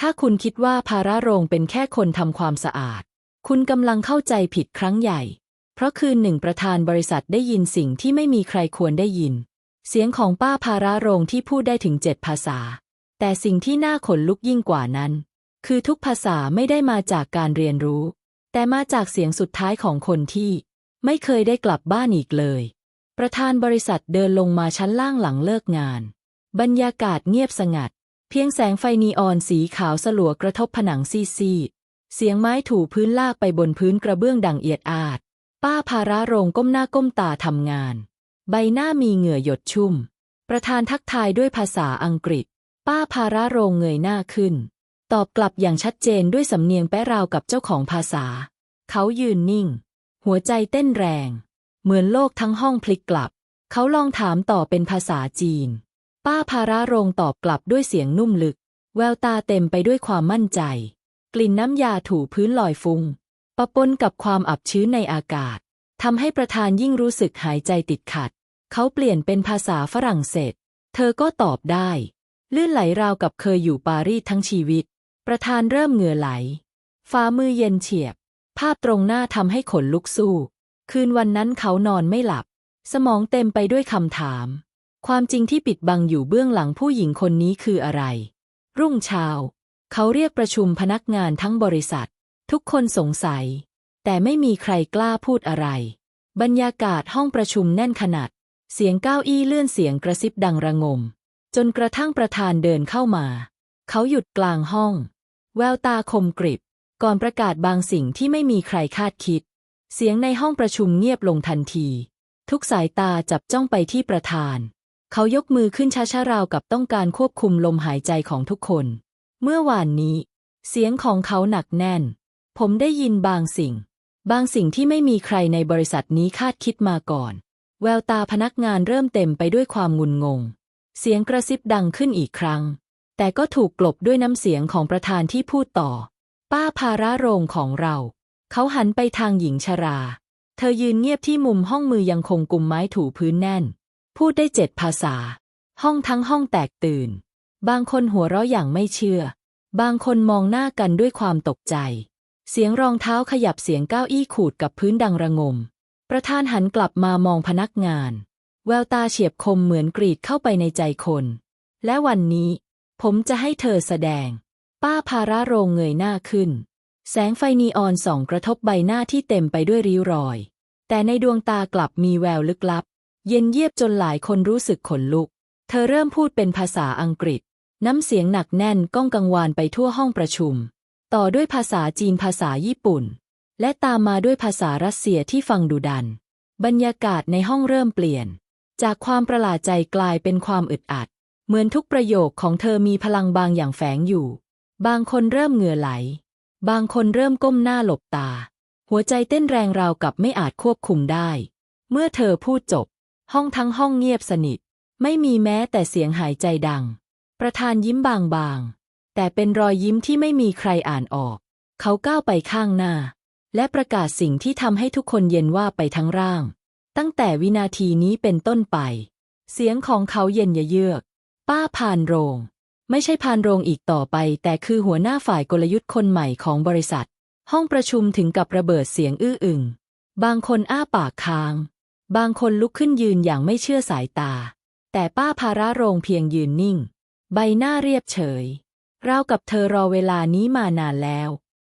ถ้าคุณคิดว่าภาระโรงเป็นแค่คนทำความสะอาด คุณกำลังเข้าใจผิดครั้งใหญ่ เพราะคืนหนึ่งประธานบริษัทได้ยินสิ่งที่ไม่มีใครควรได้ยิน เสียงของป้าภาระโรงที่พูดได้ถึงเจ็ดภาษา แต่สิ่งที่น่าขนลุกยิ่งกว่านั้น คือทุกภาษาไม่ได้มาจากการเรียนรู้ แต่มาจากเสียงสุดท้ายของคนที่ ไม่เคยได้กลับบ้านอีกเลย ประธานบริษัทเดินลงมาชั้นล่างหลังเลิกงาน บรรยากาศเงียบสงัด เพียงแสงไฟนีออนสีขาวสลัวกระทบผนังซีดๆเสียงไม้ถูพื้นลากไปบนพื้นกระเบื้องดังเอียดอาด ป้าภาระโรงก้มหน้าก้มตาทำงาน ใบหน้ามีเหงื่อหยดชุ่ม ประธานทักทายด้วยภาษาอังกฤษ ป้าภาระโรงเงยหน้าขึ้น ตอบกลับอย่างชัดเจนด้วยสำเนียงแปะราวกับเจ้าของภาษา เขายืนนิ่ง หัวใจเต้นแรง เหมือนโลกทั้งห้องพลิกกลับ เขาลองถามต่อเป็นภาษาจีน ป้าภาระโรงตอบกลับด้วยเสียงนุ่มลึก แววตาเต็มไปด้วยความมั่นใจ กลิ่นน้ำยาถูพื้นลอยฟุง้งปะปนกับความอับชื้นในอากาศทำให้ประธานยิ่งรู้สึกหายใจติดขัด เขาเปลี่ยนเป็นภาษาฝรั่งเศส เธอก็ตอบได้ ลื่นไหลราวกับเคยอยู่ปารีสทั้งชีวิต ประธานเริ่มเหงื่อไหลฝ่ามือเย็นเฉียบ ภาพตรงหน้าทำให้ขนลุกสู้ คืนวันนั้นเขานอนไม่หลับ สมองเต็มไปด้วยคำถาม ความจริงที่ปิดบังอยู่เบื้องหลังผู้หญิงคนนี้คืออะไร รุ่งเช้า เขาเรียกประชุมพนักงานทั้งบริษัท ทุกคนสงสัย แต่ไม่มีใครกล้าพูดอะไร บรรยากาศห้องประชุมแน่นขนาด เสียงก้าวอี้เลื่อนเสียงกระซิบดังระงม จนกระทั่งประธานเดินเข้ามา เขาหยุดกลางห้อง แววตาคมกริบ ก่อนประกาศบางสิ่งที่ไม่มีใครคาดคิด เสียงในห้องประชุมเงียบลงทันที ทุกสายตาจับจ้องไปที่ประธาน เขายกมือขึ้นช้าๆราวกับต้องการควบคุมลมหายใจของทุกคน เมื่อวานนี้ เสียงของเขาหนักแน่น ผมได้ยินบางสิ่ง บางสิ่งที่ไม่มีใครในบริษัทนี้คาดคิดมาก่อน แววตาพนักงานเริ่มเต็มไปด้วยความงุนงง เสียงกระซิบดังขึ้นอีกครั้ง แต่ก็ถูกกลบด้วยน้ำเสียงของประธานที่พูดต่อ ป้าภาระโรงของเรา เขาหันไปทางหญิงชรา เธอยืนเงียบที่มุมห้องมือยังคงกุมไม้ถูพื้นแน่น พูดได้เจ็ดภาษา ห้องทั้งห้องแตกตื่น บางคนหัวเราะอย่างไม่เชื่อ บางคนมองหน้ากันด้วยความตกใจ เสียงรองเท้าขยับเสียงก้าวอี้ขูดกับพื้นดังระงม ประธานหันกลับมามองพนักงาน แววตาเฉียบคมเหมือนกรีดเข้าไปในใจคน และวันนี้ ผมจะให้เธอแสดง ป้าภาระโรงเงยหน้าขึ้น แสงไฟนีออนส่องกระทบใบหน้าที่เต็มไปด้วยริ้วรอย แต่ในดวงตากลับมีแววลึกลับ เย็นเยียบจนหลายคนรู้สึกขนลุก เธอเริ่มพูดเป็นภาษาอังกฤษ น้ำเสียงหนักแน่นก้องกังวานไปทั่วห้องประชุม ต่อด้วยภาษาจีนภาษาญี่ปุ่น และตามมาด้วยภาษารัสเซียที่ฟังดุดัน บรรยากาศในห้องเริ่มเปลี่ยน จากความประหลาดใจกลายเป็นความอึดอัด เหมือนทุกประโยคของเธอมีพลังบางอย่างแฝงอยู่ บางคนเริ่มเหงื่อไหล บางคนเริ่มก้มหน้าหลบตา หัวใจเต้นแรงราวกับไม่อาจควบคุมได้ เมื่อเธอพูดจบ ห้องทั้งห้องเงียบสนิท ไม่มีแม้แต่เสียงหายใจดัง ประธานยิ้มบางๆ แต่เป็นรอยยิ้มที่ไม่มีใครอ่านออก เขาก้าวไปข้างหน้า และประกาศสิ่งที่ทำให้ทุกคนเย็นว่าไปทั้งร่าง ตั้งแต่วินาทีนี้เป็นต้นไป เสียงของเขาเย็นเยือก ป้าพานโรง ไม่ใช่พานโรงอีกต่อไป แต่คือหัวหน้าฝ่ายกลยุทธ์คนใหม่ของบริษัท ห้องประชุมถึงกับระเบิดเสียงอื้ออึง บางคนอ้าปากค้าง บางคนลุกขึ้นยืนอย่างไม่เชื่อสายตา แต่ป้าภาระโรงเพียงยืนนิ่ง ใบหน้าเรียบเฉย ราวกับเธอรอเวลานี้มานานแล้ว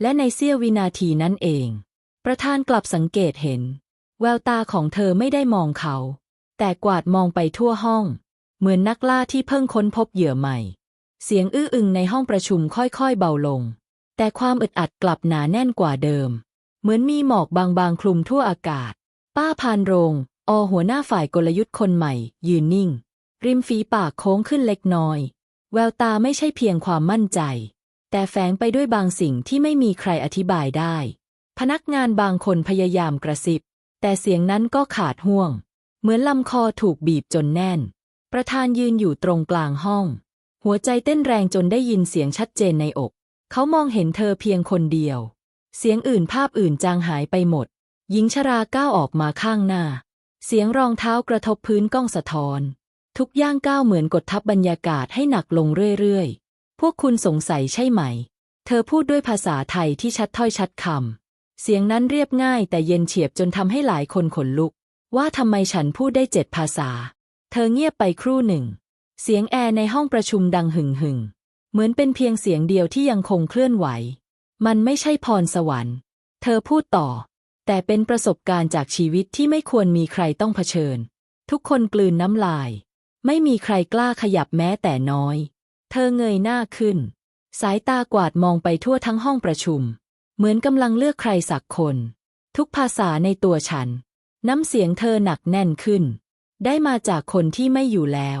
และในเสี้ยววินาทีนั้นเอง ประธานกลับสังเกตเห็น แววตาของเธอไม่ได้มองเขา แต่กวาดมองไปทั่วห้อง เหมือนนักล่าที่เพิ่งค้นพบเหยื่อใหม่ เสียงอื้ออึงในห้องประชุมค่อยๆเบาลง แต่ความอึดอัดกลับหนาแน่นกว่าเดิม เหมือนมีหมอกบางๆคลุมทั่วอากาศ ป้าพานโรง อหัวหน้าฝ่ายกลยุทธ์คนใหม่ ยืนนิ่ง ริมฝีปากโค้งขึ้นเล็กน้อย แววตาไม่ใช่เพียงความมั่นใจ แต่แฝงไปด้วยบางสิ่งที่ไม่มีใครอธิบายได้ พนักงานบางคนพยายามกระซิบ แต่เสียงนั้นก็ขาดห่วง เหมือนลำคอถูกบีบจนแน่น ประธานยืนอยู่ตรงกลางห้อง หัวใจเต้นแรงจนได้ยินเสียงชัดเจนในอก เขามองเห็นเธอเพียงคนเดียว เสียงอื่นภาพอื่นจางหายไปหมด หญิงชราก้าวออกมาข้างหน้า เสียงรองเท้ากระทบพื้นก้องสะท้อน ทุกย่างก้าวเหมือนกดทับบรรยากาศให้หนักลงเรื่อยๆ พวกคุณสงสัยใช่ไหม เธอพูดด้วยภาษาไทยที่ชัดถ้อยชัดคำ เสียงนั้นเรียบง่ายแต่เย็นเฉียบจนทำให้หลายคนขนลุก ว่าทำไมฉันพูดได้เจ็ดภาษา เธอเงียบไปครู่หนึ่ง เสียงแอร์ในห้องประชุมดังหึ่งหึ่งเหมือนเป็นเพียงเสียงเดียวที่ยังคงเคลื่อนไหว มันไม่ใช่พรสวรรค์ เธอพูดต่อ แต่เป็นประสบการณ์จากชีวิตที่ไม่ควรมีใครต้องเผชิญ ทุกคนกลืนน้ำลาย ไม่มีใครกล้าขยับแม้แต่น้อย เธอเงยหน้าขึ้น สายตากวาดมองไปทั่วทั้งห้องประชุม เหมือนกำลังเลือกใครสักคน ทุกภาษาในตัวฉัน น้ำเสียงเธอหนักแน่นขึ้น ได้มาจากคนที่ไม่อยู่แล้ว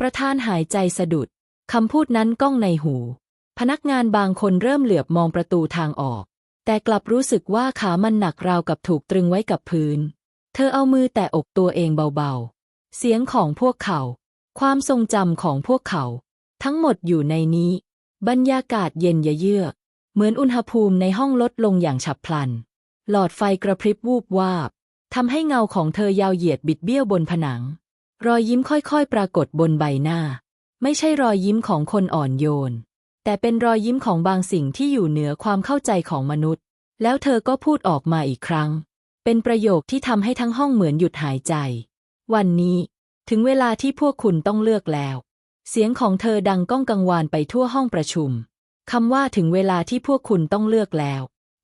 ประธานหายใจสะดุดคำพูดนั้นก้องในหู พนักงานบางคนเริ่มเหลือบมองประตูทางออก แต่กลับรู้สึกว่าขามันหนักราวกับถูกตรึงไว้กับพื้น เธอเอามือแตะอกตัวเองเบาๆ เสียงของพวกเขา ความทรงจำของพวกเขา ทั้งหมดอยู่ในนี้ บรรยากาศเย็นยะเยือก เหมือนอุณหภูมิในห้องลดลงอย่างฉับพลัน หลอดไฟกระพริบวูบวาบทำให้เงาของเธอยาวเหยียดบิดเบี้ยวบนผนัง รอยยิ้มค่อยๆ ปรากฏบนใบหน้า ไม่ใช่รอยยิ้มของคนอ่อนโยน แต่เป็นรอยยิ้มของบางสิ่งที่อยู่เหนือความเข้าใจของมนุษย์ แล้วเธอก็พูดออกมาอีกครั้ง เป็นประโยคที่ทำให้ทั้งห้องเหมือนหยุดหายใจ วันนี้ ถึงเวลาที่พวกคุณต้องเลือกแล้ว เสียงของเธอดังก้องกังวานไปทั่วห้องประชุมคำว่าถึงเวลาที่พวกคุณต้องเลือกแล้ว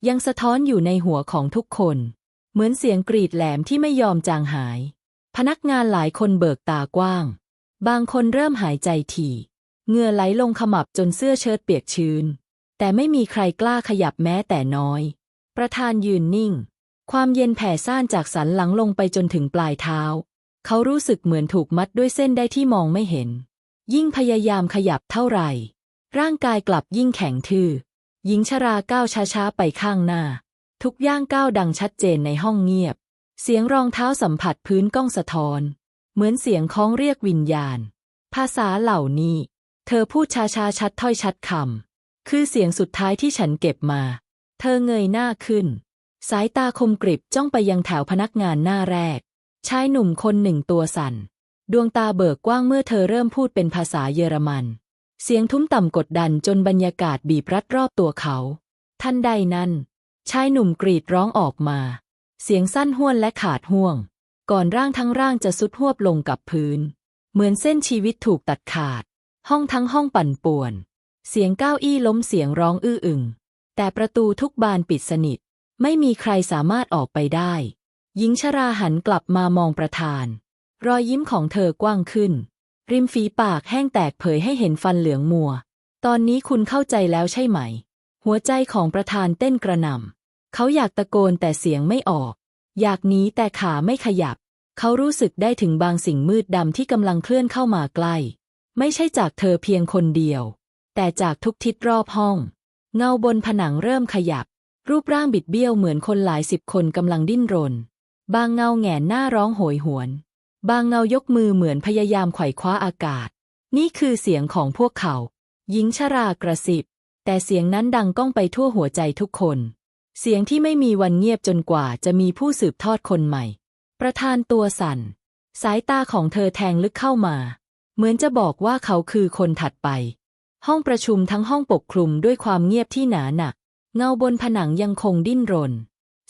ยังสะท้อนอยู่ในหัวของทุกคน เหมือนเสียงกรีดแหลมที่ไม่ยอมจางหาย พนักงานหลายคนเบิกตากว้าง บางคนเริ่มหายใจถี่ เงื่อไหลลงขมับจนเสื้อเชิ้ตเปียกชื้น แต่ไม่มีใครกล้าขยับแม้แต่น้อย ประธานยืนนิ่ง ความเย็นแผ่ซ่านจากสันหลังลงไปจนถึงปลายเท้า เขารู้สึกเหมือนถูกมัดด้วยเส้นได้ที่มองไม่เห็น ยิ่งพยายามขยับเท่าไหร่ ร่างกายกลับยิ่งแข็งทื่อ หญิงชราก้าวช้าๆไปข้างหน้า ทุกย่างก้าวดังชัดเจนในห้องเงียบ เสียงรองเท้าสัมผัสพื้นก้องสะท้อน เหมือนเสียงคล้องเรียกวิญญาณ ภาษาเหล่านี้ เธอพูดช้าๆชัดถ้อยชัดคำ คือเสียงสุดท้ายที่ฉันเก็บมา เธอเงยหน้าขึ้น สายตาคมกริบจ้องไปยังแถวพนักงานหน้าแรก ชายหนุ่มคนหนึ่งตัวสั่น ดวงตาเบิกกว้างเมื่อเธอเริ่มพูดเป็นภาษาเยอรมัน เสียงทุ้มต่ำกดดันจนบรรยากาศบีบรัดรอบตัวเขา ทันใดนั้น ชายหนุ่มกรีดร้องออกมา เสียงสั้นห้วนและขาดห่วง ก่อนร่างทั้งร่างจะสุดหวบลงกับพื้น เหมือนเส้นชีวิตถูกตัดขาด ห้องทั้งห้องปั่นป่วน เสียงก้าวอี้ล้มเสียงร้องอื้ออึง แต่ประตูทุกบานปิดสนิท ไม่มีใครสามารถออกไปได้ หญิงชราหันกลับมามองประธาน รอยยิ้มของเธอกว้างขึ้น ริมฝีปากแห้งแตกเผยให้เห็นฟันเหลืองมัว ตอนนี้คุณเข้าใจแล้วใช่ไหม หัวใจของประธานเต้นกระหน่ำ เขาอยากตะโกนแต่เสียงไม่ออก อยากหนีแต่ขาไม่ขยับ เขารู้สึกได้ถึงบางสิ่งมืดดำที่กำลังเคลื่อนเข้ามาใกล้ ไม่ใช่จากเธอเพียงคนเดียว แต่จากทุกทิศรอบห้อง เงาบนผนังเริ่มขยับ รูปร่างบิดเบี้ยวเหมือนคนหลายสิบคนกำลังดิ้นรน บางเงาแหงนหน้าร้องโหยหวน บางเงายกมือเหมือนพยายามไขว่คว้าอากาศ นี่คือเสียงของพวกเขา หญิงชรากระสิบ แต่เสียงนั้นดังก้องไปทั่วหัวใจทุกคน เสียงที่ไม่มีวันเงียบจนกว่าจะมีผู้สืบทอดคนใหม่ ประธานตัวสั่น สายตาของเธอแทงลึกเข้ามา เหมือนจะบอกว่าเขาคือคนถัดไป ห้องประชุมทั้งห้องปกคลุมด้วยความเงียบที่หนาหนัก เงาบนผนังยังคงดิ้นรน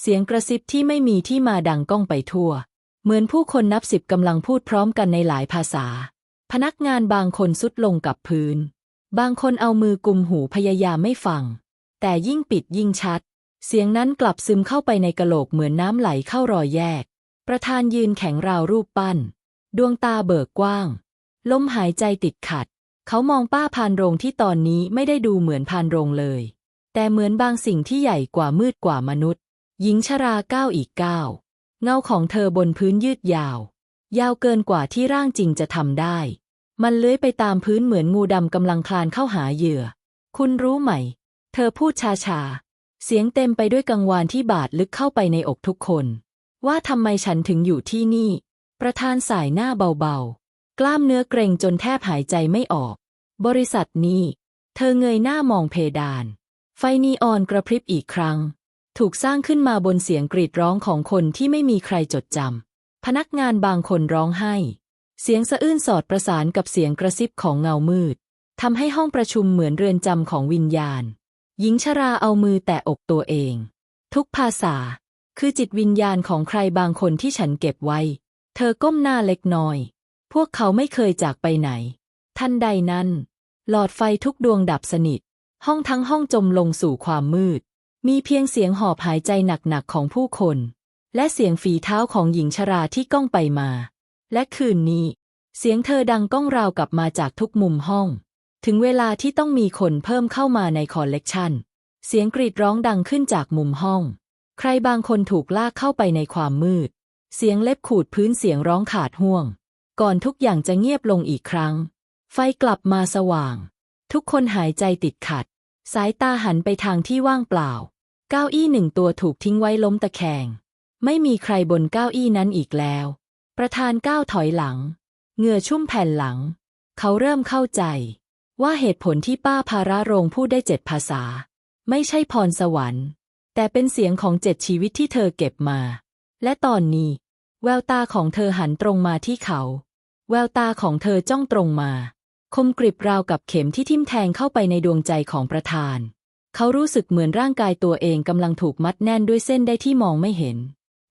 เสียงกระซิบที่ไม่มีที่มาดังก้องไปทั่ว เหมือนผู้คนนับสิบกำลังพูดพร้อมกันในหลายภาษา พนักงานบางคนสุดลงกับพื้น บางคนเอามือกุมหูพยายามไม่ฟัง แต่ยิ่งปิดยิ่งชัด เสียงนั้นกลับซึมเข้าไปในกะโหลกเหมือนน้ำไหลเข้ารอยแยก ประธานยืนแข็งราวรูปปั้น ดวงตาเบิกกว้าง ลมหายใจติดขัด เขามองป้าพานโรงที่ตอนนี้ไม่ได้ดูเหมือนพานโรงเลย แต่เหมือนบางสิ่งที่ใหญ่กว่ามืดกว่ามนุษย์ หญิงชราก้าวอีกก้าวเงาของเธอบนพื้นยืดยาว ยาวเกินกว่าที่ร่างจริงจะทำได้ มันเลื้อยไปตามพื้นเหมือนงูดำกำลังคลานเข้าหาเหยื่อ คุณรู้ไหม เธอพูดชาชาๆเสียงเต็มไปด้วยกังวานที่บาดลึกเข้าไปในอกทุกคน ว่าทำไมฉันถึงอยู่ที่นี่ ประธานสายหน้าเบาๆ กล้ามเนื้อเกร็งจนแทบหายใจไม่ออก บริษัทนี้ เธอเงยหน้ามองเพดาน ไฟนีออนกระพริบอีกครั้ง ถูกสร้างขึ้นมาบนเสียงกรีดร้องของคนที่ไม่มีใครจดจำพนักงานบางคนร้องไห้ เสียงสะอื้นสอดประสานกับเสียงกระซิบของเงามืดทำให้ห้องประชุมเหมือนเรือนจำของวิญญาณ หญิงชราเอามือแตะอกตัวเอง ทุกภาษา คือจิตวิญญาณของใครบางคนที่ฉันเก็บไว้ เธอก้มหน้าเล็กน้อย พวกเขาไม่เคยจากไปไหน ทันใดนั้น หลอดไฟทุกดวงดับสนิท ห้องทั้งห้องจมลงสู่ความมืด มีเพียงเสียงหอบหายใจหนักๆของผู้คน และเสียงฝีเท้าของหญิงชราที่ก้องไปมา และคืนนี้ เสียงเธอดังก้องราวกลับมาจากทุกมุมห้อง ถึงเวลาที่ต้องมีคนเพิ่มเข้ามาในคอลเลกชันเสียงกรีดร้องดังขึ้นจากมุมห้อง ใครบางคนถูกลากเข้าไปในความมืด เสียงเล็บขูดพื้นเสียงร้องขาดห่วง ก่อนทุกอย่างจะเงียบลงอีกครั้ง ไฟกลับมาสว่าง ทุกคนหายใจติดขัด สายตาหันไปทางที่ว่างเปล่า เก้าอี้หนึ่งตัวถูกทิ้งไว้ล้มตะแคง ไม่มีใครบนเก้าอี้นั้นอีกแล้ว ประธานก้าวถอยหลัง เหงื่อชุ่มแผ่นหลัง เขาเริ่มเข้าใจ ว่าเหตุผลที่ป้าภาระโรงพูดได้เจ็ดภาษา ไม่ใช่พรสวรรค์ แต่เป็นเสียงของเจ็ดชีวิตที่เธอเก็บมา และตอนนี้ แววตาของเธอหันตรงมาที่เขา แววตาของเธอจ้องตรงมา คมกริบราวกับเข็มที่ทิ่มแทงเข้าไปในดวงใจของประธาน เขารู้สึกเหมือนร่างกายตัวเองกำลังถูกมัดแน่นด้วยเส้นได้ที่มองไม่เห็น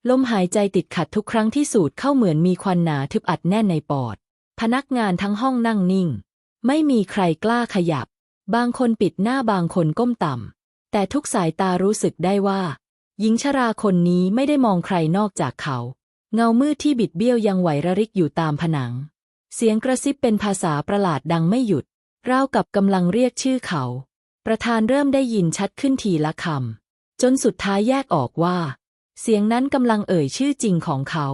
ลมหายใจติดขัดทุกครั้งที่สูดเข้าเหมือนมีควันหนาทึบอัดแน่นในปอด พนักงานทั้งห้องนั่งนิ่ง ไม่มีใครกล้าขยับ บางคนปิดหน้าบางคนก้มต่ำแต่ทุกสายตารู้สึกได้ว่า หญิงชราคนนี้ไม่ได้มองใครนอกจากเขา เงามืดที่บิดเบี้ยวยังไหวระริกอยู่ตามผนัง เสียงกระซิบเป็นภาษาประหลาดดังไม่หยุด ราวกับกำลังเรียกชื่อเขา ประธานเริ่มได้ยินชัดขึ้นทีละคำ จนสุดท้ายแยกออกว่า เสียงนั้นกำลังเอ่ยชื่อจริงของเขา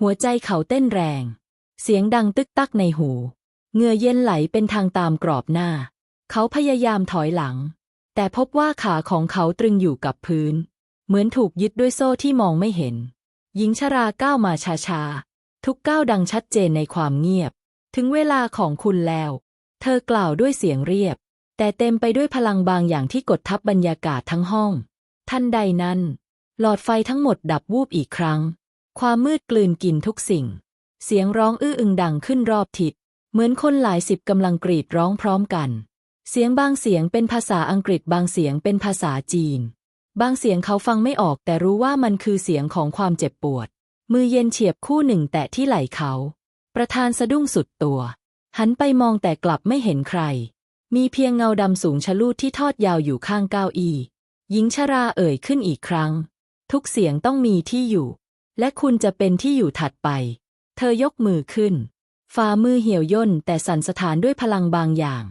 หัวใจเขาเต้นแรง เสียงดังตึกตักในหูเหงื่อเย็นไหลเป็นทางตามกรอบหน้า เขาพยายามถอยหลัง แต่พบว่าขาของเขาตรึงอยู่กับพื้น เหมือนถูกยึดด้วยโซ่ที่มองไม่เห็น หญิงชราก้าวมาช้าๆ ทุกก้าวดังชัดเจนในความเงียบ ถึงเวลาของคุณแล้ว เธอกล่าวด้วยเสียงเรียบ แต่เต็มไปด้วยพลังบางอย่างที่กดทับบรรยากาศทั้งห้อง ทันใดนั้น หลอดไฟทั้งหมดดับวูบอีกครั้ง ความมืดกลืนกินทุกสิ่ง เสียงร้องอื้ออึงดังขึ้นรอบทิศ เหมือนคนหลายสิบกำลังกรีดร้องพร้อมกัน เสียงบางเสียงเป็นภาษาอังกฤษบางเสียงเป็นภาษาจีน บางเสียงเขาฟังไม่ออกแต่รู้ว่ามันคือเสียงของความเจ็บปวด มือเย็นเฉียบคู่หนึ่งแตะที่ไหล่เขา ประธานสะดุ้งสุดตัว หันไปมองแต่กลับไม่เห็นใคร มีเพียงเงาดำสูงชะลูดที่ทอดยาวอยู่ข้างเก้าอี้หญิงชราเอ่ยขึ้นอีกครั้ง ทุกเสียงต้องมีที่อยู่ และคุณจะเป็นที่อยู่ถัดไป เธอยกมือขึ้น ฝ่ามือเหี่ยวย่นแต่สั่นสถานด้วยพลังบางอย่าง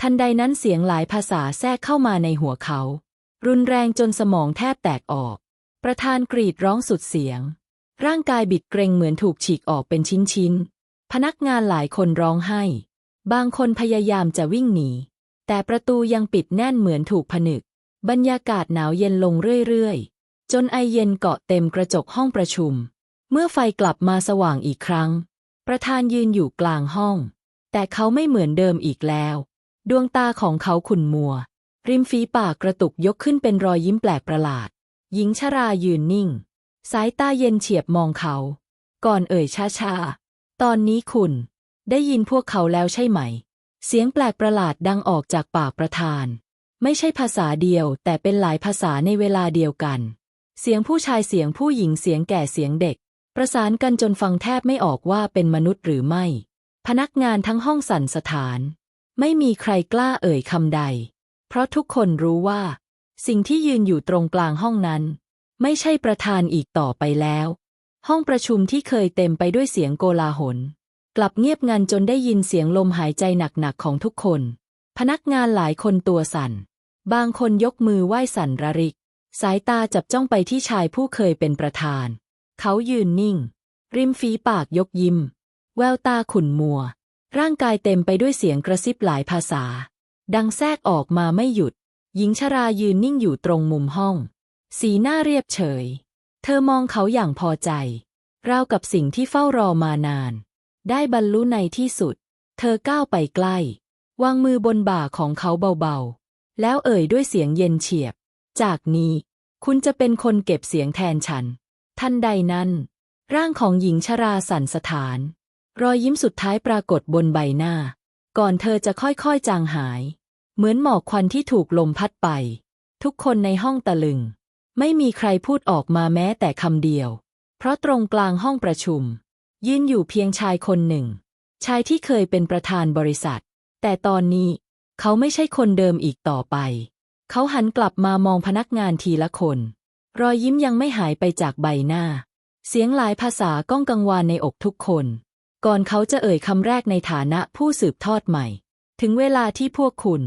ทันใดนั้นเสียงหลายภาษาแทรกเข้ามาในหัวเขา รุนแรงจนสมองแทบแตกออก ประธานกรีดร้องสุดเสียง ร่างกายบิดเกรงเหมือนถูกฉีกออกเป็นชิ้นๆ พนักงานหลายคนร้องไห้ บางคนพยายามจะวิ่งหนี แต่ประตูยังปิดแน่นเหมือนถูกผนึก บรรยากาศหนาวเย็นลงเรื่อยๆ จนไอเย็นเกาะเต็มกระจกห้องประชุม เมื่อไฟกลับมาสว่างอีกครั้ง ประธานยืนอยู่กลางห้อง แต่เขาไม่เหมือนเดิมอีกแล้ว ดวงตาของเขาขุ่นมัว ริมฝีปากกระตุกยกขึ้นเป็นรอยยิ้มแปลกประหลาด หญิงชรายืนนิ่ง สายตาเย็นเฉียบมองเขา ก่อนเอ่ยช้าๆ ตอนนี้คุณ ได้ยินพวกเขาแล้วใช่ไหม เสียงแปลกประหลาดดังออกจากปากประธาน ไม่ใช่ภาษาเดียว แต่เป็นหลายภาษาในเวลาเดียวกัน เสียงผู้ชายเสียงผู้หญิงเสียงแก่เสียงเด็ก ประสานกันจนฟังแทบไม่ออกว่าเป็นมนุษย์หรือไม่ พนักงานทั้งห้องสั่นสถาน ไม่มีใครกล้าเอ่ยคำใด เพราะทุกคนรู้ว่า สิ่งที่ยืนอยู่ตรงกลางห้องนั้น ไม่ใช่ประธานอีกต่อไปแล้ว ห้องประชุมที่เคยเต็มไปด้วยเสียงโกลาหล กลับเงียบงันจนได้ยินเสียงลมหายใจหนักๆของทุกคน พนักงานหลายคนตัวสั่น บางคนยกมือไหว้สั่นระริก สายตาจับจ้องไปที่ชายผู้เคยเป็นประธาน เขายืนนิ่ง ริมฝีปากยกยิ้ม แววตาขุ่นมัว ร่างกายเต็มไปด้วยเสียงกระซิบหลายภาษา ดังแทรกออกมาไม่หยุด หญิงชรายืนนิ่งอยู่ตรงมุมห้อง สีหน้าเรียบเฉย เธอมองเขาอย่างพอใจ ราวกับสิ่งที่เฝ้ารอมานาน ได้บรรลุในที่สุด เธอก้าวไปใกล้ วางมือบนบ่าของเขาเบาๆ แล้วเอ่ยด้วยเสียงเย็นเฉียบ จากนี้ คุณจะเป็นคนเก็บเสียงแทนฉัน ทันใดนั้น ร่างของหญิงชราสั่นสถาน รอยยิ้มสุดท้ายปรากฏบนใบหน้า ก่อนเธอจะค่อยๆจางหาย เหมือนหมอกควันที่ถูกลมพัดไป ทุกคนในห้องตะลึง ไม่มีใครพูดออกมาแม้แต่คำเดียว เพราะตรงกลางห้องประชุม ยืนอยู่เพียงชายคนหนึ่ง ชายที่เคยเป็นประธานบริษัท แต่ตอนนี้ เขาไม่ใช่คนเดิมอีกต่อไป เขาหันกลับมามองพนักงานทีละคน รอยยิ้มยังไม่หายไปจากใบหน้า เสียงหลายภาษาก้องกังวานในอกทุกคน ก่อนเขาจะเอ่ยคำแรกในฐานะผู้สืบทอดใหม่ ถึงเวลาที่พวกคุณ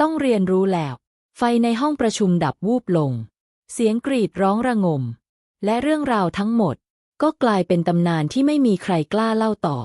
ต้องเรียนรู้แล้ว ไฟในห้องประชุมดับวูบลง เสียงกรีดร้องระงม และเรื่องราวทั้งหมด ก็กลายเป็นตำนานที่ไม่มีใครกล้าเล่าต่อ